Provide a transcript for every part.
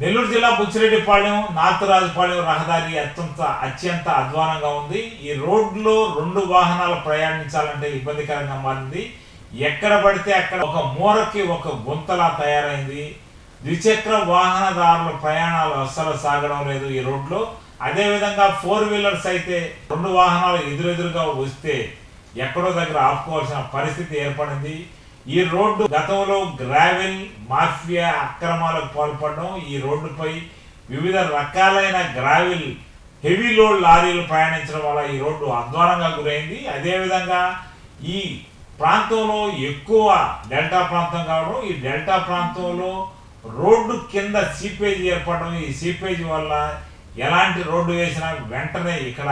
నెల్లూరు జిల్లా బుచ్చిరెడ్డిపాళ్యం నార్త్ రహదారి అత్యంత అత్యంత అధ్వానంగా ఉంది. ఈ రోడ్లో రెండు వాహనాలు ప్రయాణించాలంటే ఇబ్బందికరంగా మారింది. ఎక్కడ పడితే అక్కడ ఒక మూరకి ఒక గుంతలా తయారైంది. ద్విచక్ర వాహనదారుల ప్రయాణాలు అస్సలు సాగడం లేదు ఈ రోడ్లో అదేవిధంగా ఫోర్ వీలర్స్ అయితే రెండు వాహనాలు ఎదురెదురుగా వస్తే ఎక్కడో దగ్గర ఆపుకోవాల్సిన పరిస్థితి ఏర్పడింది. ఈ రోడ్డు గతంలో గ్రావెల్ మాఫియా అక్రమాలకు పాల్పడడం ఈ రోడ్డుపై వివిధ రకాలైన గ్రావెల్ హెవీ లోడ్ లారీలు ప్రయాణించడం వల్ల ఈ రోడ్డు అధ్వానంగా గురైంది. అదేవిధంగా ఈ ప్రాంతంలో ఎక్కువ డెల్టా ప్రాంతం కావడం ఈ డెల్టా ప్రాంతంలో రోడ్డు కింద సీపేజ్ ఏర్పడడం ఈ సీపేజ్ వల్ల ఎలాంటి రోడ్డు వేసినా వెంటనే ఇక్కడ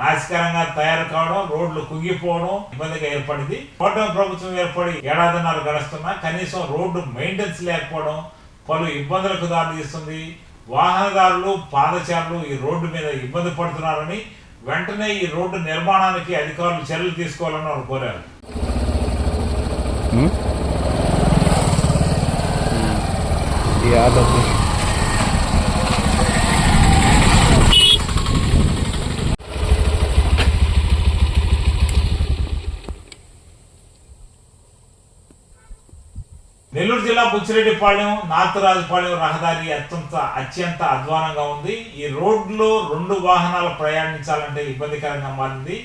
నాశకరంగా తయారు కావడం రోడ్లు కుంగిపోవడం ఇబ్బందిగా ఏర్పడింది. కూటమి ప్రభుత్వం ఏర్పడి ఏడాదిన్నర గడుస్తున్నా కనీసం రోడ్డు మెయింటెనెన్స్ లేకపోవడం పలు ఇబ్బందులకు దారితీస్తుంది వాహనదారులు పాదచారులు ఈ రోడ్డు మీద ఇబ్బంది పడుతున్నారని వెంటనే ఈ రోడ్డు నిర్మాణానికి అధికారులు చర్యలు తీసుకోవాలని వారు కోరారు. Hmm? Hmm. ఈ ఆర్డర్ నెల్లూరు జిల్లా బుచ్చిరెడ్డిపాళెం నార్త్ రహదారి అత్యంత అత్యంత అధ్వానంగా ఉంది. ఈ రోడ్లో రెండు వాహనాలు ప్రయాణించాలంటే ఇబ్బందికరంగా మారింది.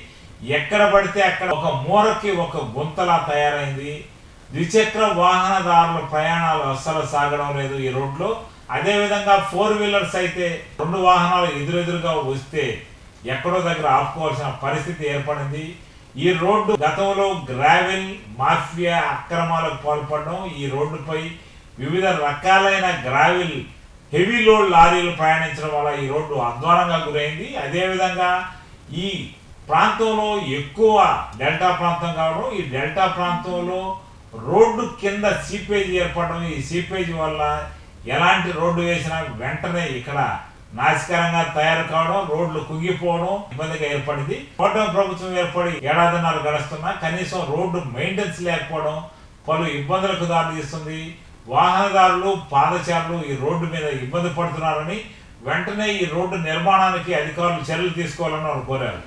ఎక్కడ పడితే అక్కడ ఒక మూరకి ఒక గుంతలా తయారైంది. ద్విచక్ర వాహనదారుల ప్రయాణాలు అస్సలు సాగడం లేదు ఈ రోడ్లో. అదేవిధంగా ఫోర్ వీలర్స్ అయితే రెండు వాహనాలు ఎదురెదురుగా వస్తే ఎక్కడో దగ్గర ఆపుకోవాల్సిన పరిస్థితి ఏర్పడింది. ఈ రోడ్డు గతంలో గ్రావెల్ మాఫియా అక్రమాలకు పాల్పడడం ఈ రోడ్డుపై వివిధ రకాలైన గ్రావెల్ హెవీ లోడ్ లారీలు ప్రయాణించడం వల్ల ఈ రోడ్డు అధ్వానంగా గురైంది. అదేవిధంగా ఈ ప్రాంతంలో ఎక్కువ డెల్టా ప్రాంతం కావడం ఈ డెల్టా ప్రాంతంలో రోడ్డు కింద సీపేజ్ ఏర్పడడం ఈ సీపేజ్ వల్ల ఎలాంటి రోడ్డు వేసినా వెంటనే ఇక్కడ నాశకరంగా తయారు కావడం రోడ్లు కుంగిపోవడం ఇబ్బందిగా ఏర్పడింది. కోటం ప్రభుత్వం ఏర్పడి ఏడాదిన్నర గడుస్తున్నా కనీసం రోడ్డు మెయింటెనెన్స్ లేకపోవడం పలు ఇబ్బందులకు దారితీస్తుంది వాహనదారులు పాదచారులు ఈ రోడ్డు మీద ఇబ్బంది పడుతున్నారని వెంటనే ఈ రోడ్డు నిర్మాణానికి అధికారులు చర్యలు తీసుకోవాలని వారు కోరారు.